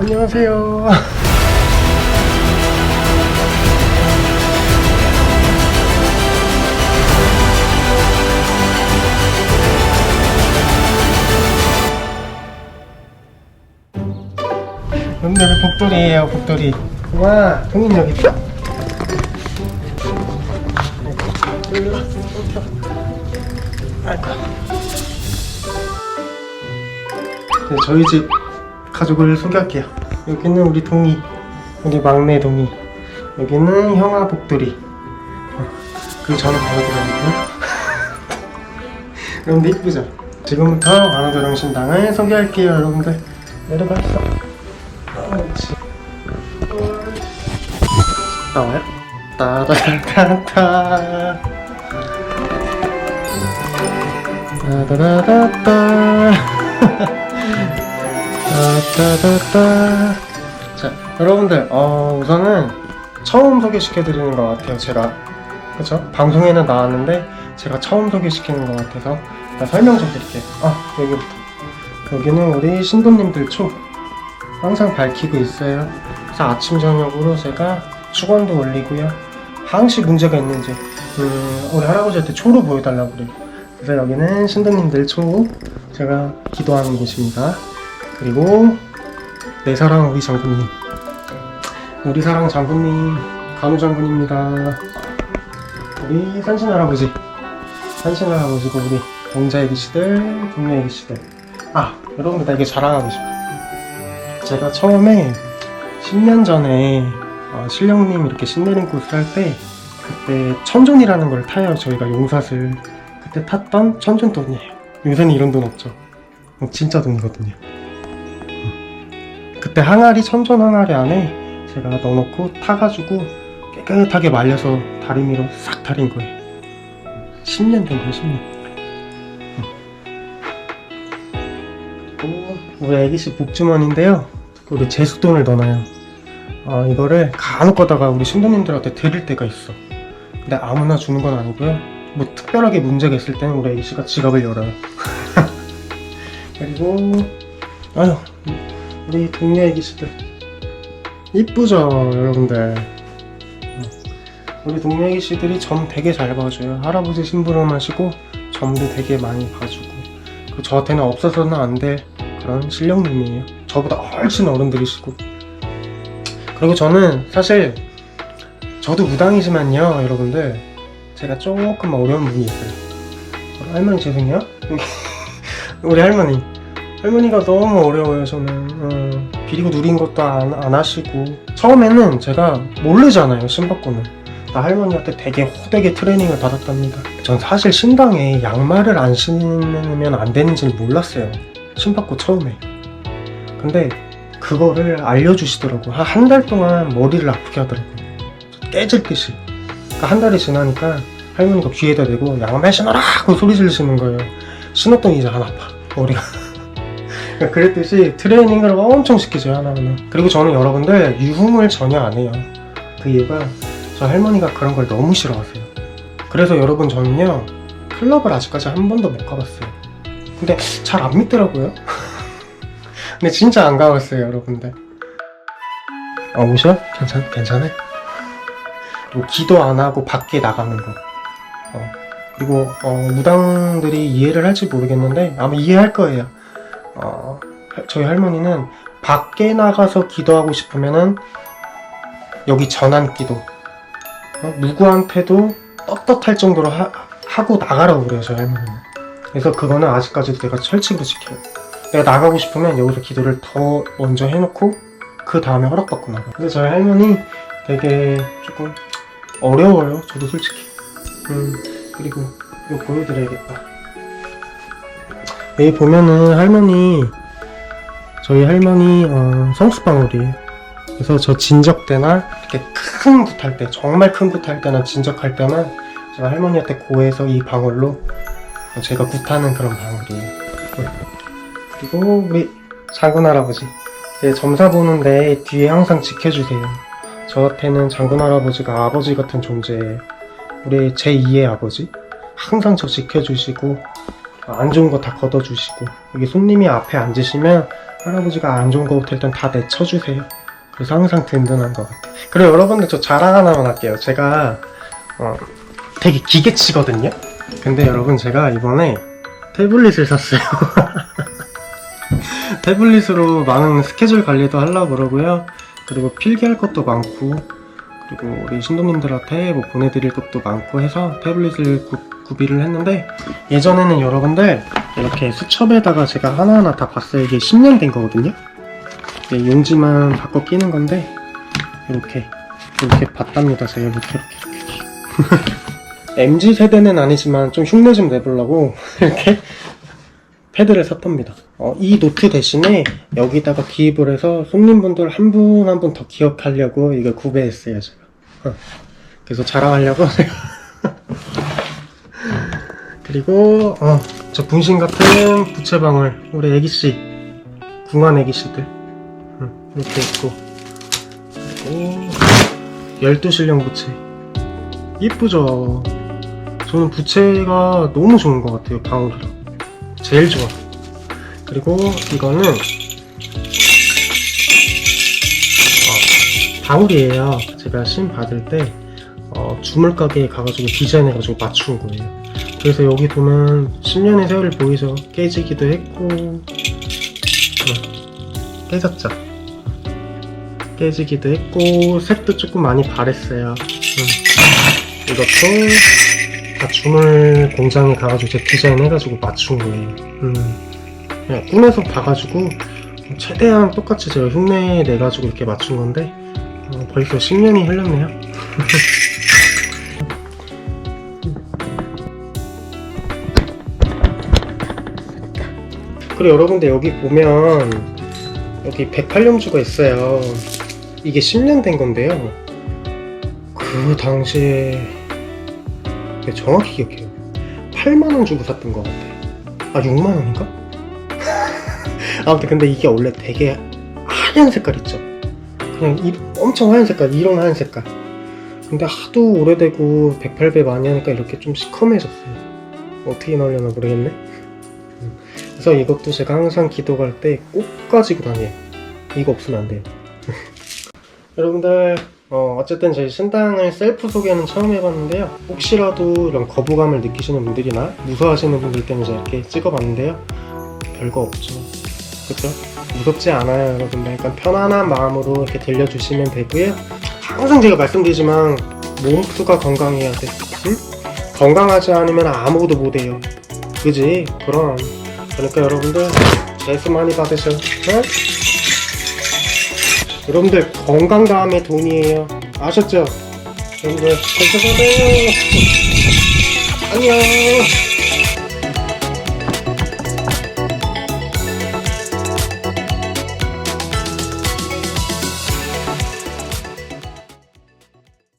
안녕하세요. 오늘은 복돌이에요, 복돌이. 와, 동인 여기 있다. 네, 저희 집 가족을 소개할게요. 여기는 우리 동이, 우리 막내 동이. 여기는 형아 복돌이. 어, 그리고 저는 만화도령이고요. 여러분들 이쁘죠? 지금부터 만화도령 신당을 소개할게요, 여러분들. 내려가 있어. 옳지. 나와요? 따다다다 따다다다다. 따다다다. 자, 여러분들, 어, 우선은 처음 소개시켜드리는 것 같아요, 제가. 그쵸? 방송에는 나왔는데, 제가 처음 소개시키는 것 같아서, 설명 좀 드릴게요. 아, 여기부터. 여기는 우리 신부님들 초. 항상 밝히고 있어요. 그래서 아침, 저녁으로 제가 축원도 올리고요. 항시 문제가 있는지, 음, 우리 할아버지한테 초로 보여달라고 그래요. 그래서 여기는 신부님들 초, 제가 기도하는 곳입니다. 그리고 내 사랑 우리 장군님. 우리 사랑 장군님 간우 장군입니다. 우리 산신 할아버지. 산신 할아버지고 우리 동자 애기씨들 동료 애기씨들. 아 여러분들 나 이게 자랑하고 싶어 제가 처음에 10년 전에 어, 신령님 이렇게 신내림 코스 할 때 그때 천존이라는 걸 타요. 저희가 용사슬 그때 탔던 천존 돈이에요 요새는 이런 돈 없죠 어, 진짜 돈이거든요 그때 항아리 천전 항아리 안에 제가 넣어놓고 타가지고 깨끗하게 말려서 다리미로 싹 다린 거예요. 10년 된 거예요, 10년. 그리고 우리 애기씨 복주머니인데요. 우리 제수돈을 넣어놔요. 어, 이거를 간혹 가다가 우리 신부님들한테 드릴 때가 있어. 근데 아무나 주는 건 아니고요. 뭐 특별하게 문제가 있을 때는 우리 애기씨가 지갑을 열어요. 그리고 아유 우리 동네 애기씨들. 이쁘죠 여러분들. 어. 우리 동네 애기씨들이 점 되게 잘 봐줘요. 할아버지 심부름 하시고 점도 되게 많이 봐주고. 그리고 저한테는 없어서는 안 될 그런 실력님이에요. 저보다 훨씬 어른들이시고. 그리고 저는 사실 저도 무당이지만요 여러분들 제가 조금 어려운 부분이 있어요. 어, 할머니 죄송해요. 우리 할머니. 할머니가 너무 어려워요 저는. 어, 비리고 누린 것도 안, 안 하시고. 처음에는 제가 모르잖아요 신받고는 나 할머니한테 되게 호되게 트레이닝을 받았답니다. 전 사실 신당에 양말을 안 신으면 안 되는지는 몰랐어요 신받고 처음에. 근데 그거를 알려주시더라고. 한달 동안 머리를 아프게 하더라고요. 깨질 듯이. 그러니까 한 달이 지나니까 할머니가 귀에다 대고 양말 신어라! 하고 소리 지르시는 거예요. 신었더니 이제 안 아파 머리가. 그러니까 그랬듯이 트레이닝을 엄청 시키죠 하나하나 그리고 저는 여러분들 유흥을 전혀 안 해요. 그 이유가 저 할머니가 그런 걸 너무 싫어하세요. 그래서 여러분 저는요 클럽을 아직까지 한 번도 못 가봤어요. 근데 잘 안 믿더라고요. 근데 진짜 안 가봤어요 여러분들. 아 오셔? 괜찮, 괜찮아? 뭐 기도 안 하고 밖에 나가는 거. 어. 그리고 어, 무당들이 이해를 할지 모르겠는데 아마 이해할 거예요. 어, 저희 할머니는 밖에 나가서 기도하고 싶으면은 여기 전환 기도 어, 누구한테도 떳떳할 정도로 하, 하고 나가라고 그래요 저희 할머니는. 그래서 그거는 아직까지도 내가 철칙으로 지켜요. 내가 나가고 싶으면 여기서 기도를 더 먼저 해놓고 그 다음에 허락받고 나가요. 근데 저희 할머니 되게 조금 어려워요 저도 솔직히. 음, 그리고 이거 보여드려야겠다 여기 보면은 할머니 저희 할머니 어, 성수방울이에요. 그래서 저 진적 때나 이렇게 큰 굿할 때 정말 큰 굿할 때나 진적할 때만 제가 할머니한테 고해서 이 방울로 제가 굿하는 그런 방울이에요. 네. 그리고 우리 장군 할아버지 제 점사 보는데 뒤에 항상 지켜주세요. 저한테는 장군 할아버지가 아버지 같은 존재예요. 우리 제2의 아버지 항상 저 지켜주시고 안 좋은 거 다 걷어주시고 여기 손님이 앞에 앉으시면 할아버지가 안 좋은 거부터 일단 다 내쳐주세요. 그래서 항상 든든한 것 같아요. 그리고 여러분들 저 자랑 하나만 할게요. 제가 어, 되게 기계치거든요. 근데 여러분 제가 이번에 태블릿을 샀어요. 태블릿으로 많은 스케줄 관리도 하려고 그러고요. 그리고 필기할 것도 많고 그리고 우리 신도님들한테 뭐 보내드릴 것도 많고 해서 태블릿을 구, 구비를 했는데 예전에는 여러분들 이렇게 수첩에다가 제가 하나하나 다 봤어요. 이게 10년 된 거거든요. 이게 용지만 바꿔 끼는 건데 이렇게 이렇게 봤답니다. 제가 이렇게 이렇게 MZ 세대는 아니지만 좀 흉내 좀 내보려고 이렇게 패드를 샀답니다. 어, 이 노트 대신에 여기다가 기입을 해서 손님분들 한 분 한 분 더 기억하려고 이거 구매했어요, 제가. 어, 그래서 자랑하려고. 그리고 어, 저 분신 같은 부채방울 우리 애기씨 궁한 애기씨들. 음, 이렇게 있고. 그리고 열두실령 부채. 이쁘죠? 저는 부채가 너무 좋은 것 같아요 방울이랑 제일 좋아. 그리고 이거는 어, 방울이에요 제가 신 받을 때 어, 주물 가게에 가가지고 디자인해가지고 맞춘 거예요 그래서 여기 보면 10년의 세월을 보이죠 깨지기도 했고 어, 깨졌죠 깨지기도 했고 색도 조금 많이 바랬어요 음. 이것도 다 주물 공장에 가가지고 제 디자인 해가지고 맞춘 거예요. 음. 그냥 꿈에서 봐가지고 최대한 똑같이 제가 흉내 내가지고 이렇게 맞춘 건데 어, 벌써 10년이 흘렀네요. 그리고 여러분들 여기 보면 여기 108년주가 있어요. 이게 10년 된 건데요. 그 당시에 네, 정확히 기억해요. 8만원 주고 샀던 것 같아요. 아, 6만원인가? 아무튼 근데 이게 원래 되게 하얀 색깔 있죠? 그냥 이, 엄청 하얀 색깔, 이런 하얀 색깔. 근데 하도 오래되고 108배 많이 하니까 이렇게 좀 시커매졌어요. 어떻게 나오려나 모르겠네. 음. 그래서 이것도 제가 항상 기도 갈 때 꼭 가지고 다녀요. 이거 없으면 안 돼요. 여러분들 어, 어쨌든 저희 신당을 셀프 소개는 처음 해봤는데요. 혹시라도 이런 거부감을 느끼시는 분들이나 무서워하시는 분들 때문에 이렇게 찍어봤는데요. 별거 없죠. 그죠? 무섭지 않아요, 여러분들. 약간 편안한 마음으로 이렇게 들려주시면 되고요. 항상 제가 말씀드리지만 몸수가 건강해야 돼. 응? 건강하지 않으면 아무것도 못해요. 그지? 그럼. 그러니까 여러분들 재수 많이 받으셔. 응? 여러분들 건강 다음에 돈이에요. 아셨죠? 여러분들 재수 받아요. 안녕.